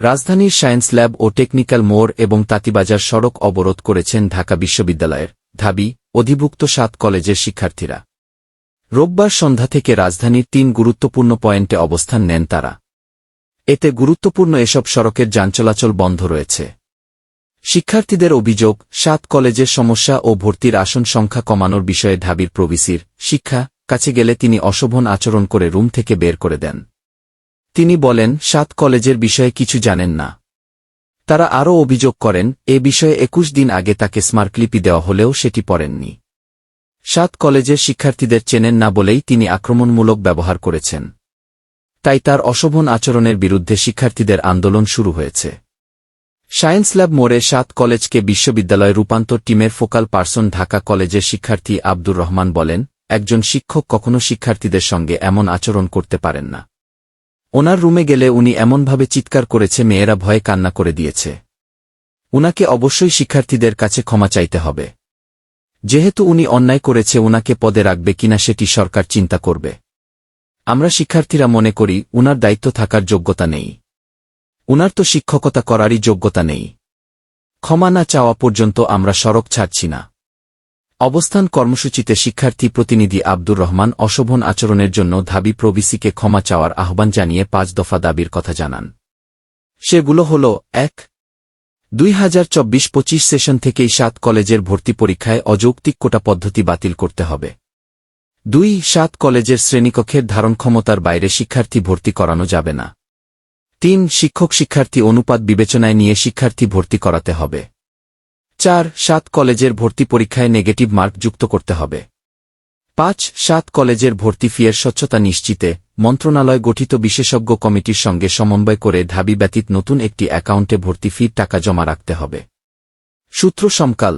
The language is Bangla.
রাজধানীর সায়েন্স ল্যাব ও টেকনিক্যাল মোড় এবং তাঁতিবাজার সড়ক অবরোধ করেছেন ঢাকা বিশ্ববিদ্যালয়ের ঢাবি অধিভুক্ত সাত কলেজের শিক্ষার্থীরা। রোববার সন্ধ্যা থেকে রাজধানীর তিন গুরুত্বপূর্ণ পয়েন্টে অবস্থান নেন তারা। এতে গুরুত্বপূর্ণ এসব সড়কের যান চলাচল বন্ধ রয়েছে। শিক্ষার্থীদের অভিযোগ, সাত কলেজের সমস্যা ও ভর্তির আসন সংখ্যা কমানোর বিষয়ে ঢাবির প্রবিসির শিক্ষা কাছে গেলে তিনি অশোভন আচরণ করে রুম থেকে বের করে দেন। তিনি বলেন, সাত কলেজের বিষয়ে কিছু জানেন না। তারা আরও অভিযোগ করেন, এ বিষয়ে একুশ দিন আগে তাকে স্মারকলিপি দেওয়া হলেও সেটি পড়েননি। সাত কলেজের শিক্ষার্থীদের চেনেন না বলেই তিনি আক্রমণমূলক ব্যবহার করেছেন। তাই তার অশোভন আচরণের বিরুদ্ধে শিক্ষার্থীদের আন্দোলন শুরু হয়েছে। সায়েন্স ল্যাব মোড়ে সাত কলেজকে বিশ্ববিদ্যালয় রূপান্তর টিমের ফোকাল পার্সন ঢাকা কলেজের শিক্ষার্থী আব্দুর রহমান বলেন, একজন শিক্ষক কখনো শিক্ষার্থীদের সঙ্গে এমন আচরণ করতে পারেন না। ওনার রুমে গেলে উনি এমনভাবে চিৎকার করেছে, মেয়েরা ভয়ে কান্না করে দিয়েছে। উনাকে অবশ্যই শিক্ষার্থীদের কাছে ক্ষমা চাইতে হবে। যেহেতু উনি অন্যায় করেছে, উনাকে পদে রাখবে কিনা সেটি সরকার চিন্তা করবে। আমরা শিক্ষার্থীরা মনে করি, উনার দায়িত্ব থাকার যোগ্যতা নেই। উনার তো শিক্ষকতা করারই যোগ্যতা নেই। ক্ষমা না চাওয়া পর্যন্ত আমরা সড়ক ছাড়ছি না। অবস্থান কর্মসূচিতে শিক্ষার্থী প্রতিনিধি আব্দুর রহমান অশোভন আচরণের জন্য ধাবি প্রবিসিকে ক্ষমা চাওয়ার আহ্বান জানিয়ে পাঁচ দফা দাবির কথা জানান। সেগুলো হল, এক, দুই হাজার চব্বিশ পঁচিশ সেশন থেকেই সাত কলেজের ভর্তি পরীক্ষায় অযৌক্তিক কোটা পদ্ধতি বাতিল করতে হবে। দুই, সাত কলেজের শ্রেণীকক্ষের ধারণ ক্ষমতার বাইরে শিক্ষার্থী ভর্তি করানো যাবে না। তিন, শিক্ষক শিক্ষার্থী অনুপাত বিবেচনায় নিয়ে শিক্ষার্থী ভর্তি করাতে হবে। চার সাত কলেজের ভর্তি পরীক্ষায় নেগেটিভ মার্ক যুক্ত করতে হবে। পাঁচ সাত কলেজের ভর্তি ফিয়ের স্বচ্ছতা নিশ্চিতে মন্ত্রণালয় গঠিত বিশেষজ্ঞ কমিটির সঙ্গে সমন্বয় করে ধাবি ব্যতীত নতুন একটি অ্যাকাউন্টে ভর্তি ফির টাকা জমা রাখতে হবে। সূত্র সমকাল